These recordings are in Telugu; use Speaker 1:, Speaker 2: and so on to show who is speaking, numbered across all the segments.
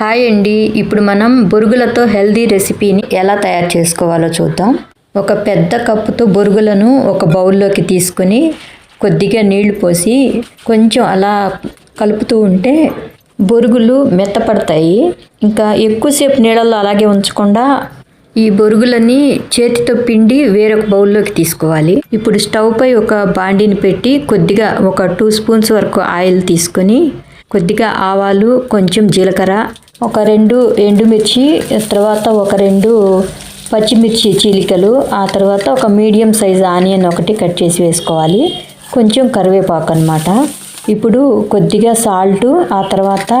Speaker 1: హాయ్ అండి. ఇప్పుడు మనం బొరుగులతో హెల్దీ రెసిపీని ఎలా తయారు చేసుకోవాలో చూద్దాం. ఒక పెద్ద కప్పుతో బొరుగులను ఒక బౌల్లోకి తీసుకొని కొద్దిగా నీళ్ళు పోసి కొంచెం అలా కలుపుతూ ఉంటే బొరుగులు మెత్తపడతాయి. ఇంకా ఎక్కువసేపు నీళ్ళల్లో అలాగే ఉంచకుండా ఈ బొరుగులని చేతితో పిండి వేరొక బౌల్లోకి తీసుకోవాలి. ఇప్పుడు స్టవ్ పై ఒక బాండిని పెట్టి కొద్దిగా ఒక టూ స్పూన్స్ వరకు ఆయిల్ తీసుకొని కొద్దిగా ఆవాలు కొంచెం జీలకర్ర ఒక రెండు ఎండుమిర్చి తర్వాత ఒక రెండు పచ్చిమిర్చి చీలికలు ఆ తర్వాత ఒక మీడియం సైజ్ ఆనియన్ ఒకటి కట్ చేసి వేసుకోవాలి. కొంచెం కరివేపాకు అనమాట ఇప్పుడు కొద్దిగా సాల్ట్ ఆ తర్వాత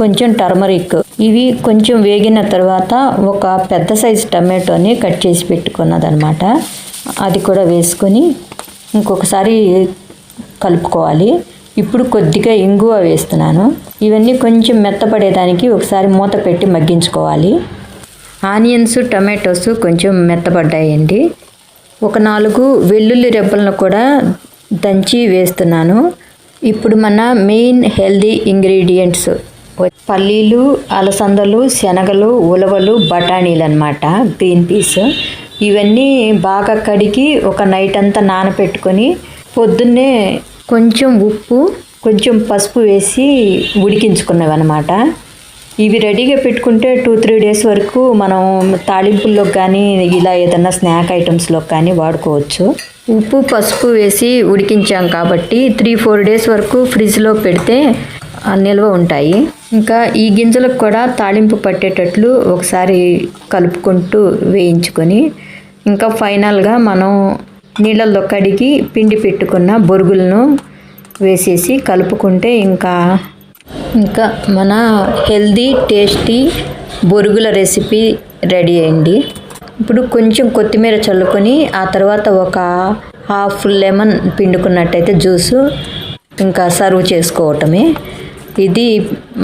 Speaker 1: కొంచెం టర్మరిక్. ఇవి కొంచెం వేగిన తర్వాత ఒక పెద్ద సైజు టమాటోని కట్ చేసి పెట్టుకున్నదనమాట అది కూడా వేసుకొని ఇంకొకసారి కలుపుకోవాలి. ఇప్పుడు కొద్దిగా ఇంగువ వేస్తున్నాను. ఇవన్నీ కొంచెం మెత్తపడేదానికి ఒకసారి మూత పెట్టి మగ్గించుకోవాలి. ఆనియన్స్ టమాటోస్ కొంచెం మెత్తపడ్డాయండి. ఒక నాలుగు వెల్లుల్లి రెబ్బలను కూడా దంచి వేస్తున్నాను. ఇప్పుడు మన మెయిన్ హెల్దీ ఇంగ్రీడియంట్స్ పల్లీలు అలసందలు శనగలు ఉలవలు బఠానీలు అనమాట గ్రీన్ పీస్. ఇవన్నీ బాగా కడిగి ఒక నైట్ అంతా నానబెట్టుకొని పొద్దున్నే కొంచెం ఉప్పు కొంచెం పసుపు వేసి ఉడికించుకున్నవి అనమాట ఇవి రెడీగా పెట్టుకుంటే టూ త్రీ డేస్ వరకు మనం తాలింపుల్లోకి కానీ ఇలా ఏదన్నా స్నాక్ ఐటమ్స్లోకి కానీ వాడుకోవచ్చు. ఉప్పు పసుపు వేసి ఉడికించాం కాబట్టి త్రీ ఫోర్ డేస్ వరకు ఫ్రిడ్జ్లో పెడితే నిల్వ ఉంటాయి. ఇంకా ఈ గింజలకు కూడా తాలింపు పట్టేటట్లు ఒకసారి కలుపుకుంటూ వేయించుకొని ఇంకా ఫైనల్గా మనం నీళ్ళల్లో కడిగి పిండి పెట్టుకున్న బొరుగులను వేసేసి కలుపుకుంటే ఇంకా ఇంకా మన హెల్దీ టేస్టీ బొరుగుల రెసిపీ రెడీ అయింది. ఇప్పుడు కొంచెం కొత్తిమీర చల్లుకొని ఆ తర్వాత ఒక హాఫ్ లెమన్ పిండుకున్నట్టయితే జ్యూసు ఇంకా సర్వ్ చేసుకోవటమే. ఇది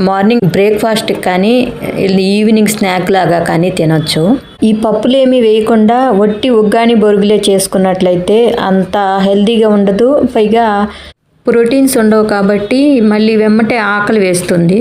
Speaker 1: మార్నింగ్ బ్రేక్ఫాస్ట్ కానీ ఈవినింగ్ స్నాక్ లాగా కానీ తినొచ్చు. ఈ పప్పులు ఏమీ వేయకుండా వట్టి ఉగ్గాని బొరుగులే చేసుకున్నట్లయితే అంత హెల్దీగా ఉండదు. పైగా ప్రోటీన్స్ ఉండవు కాబట్టి మళ్ళీ వెమ్మటే ఆకలి వేస్తుంది.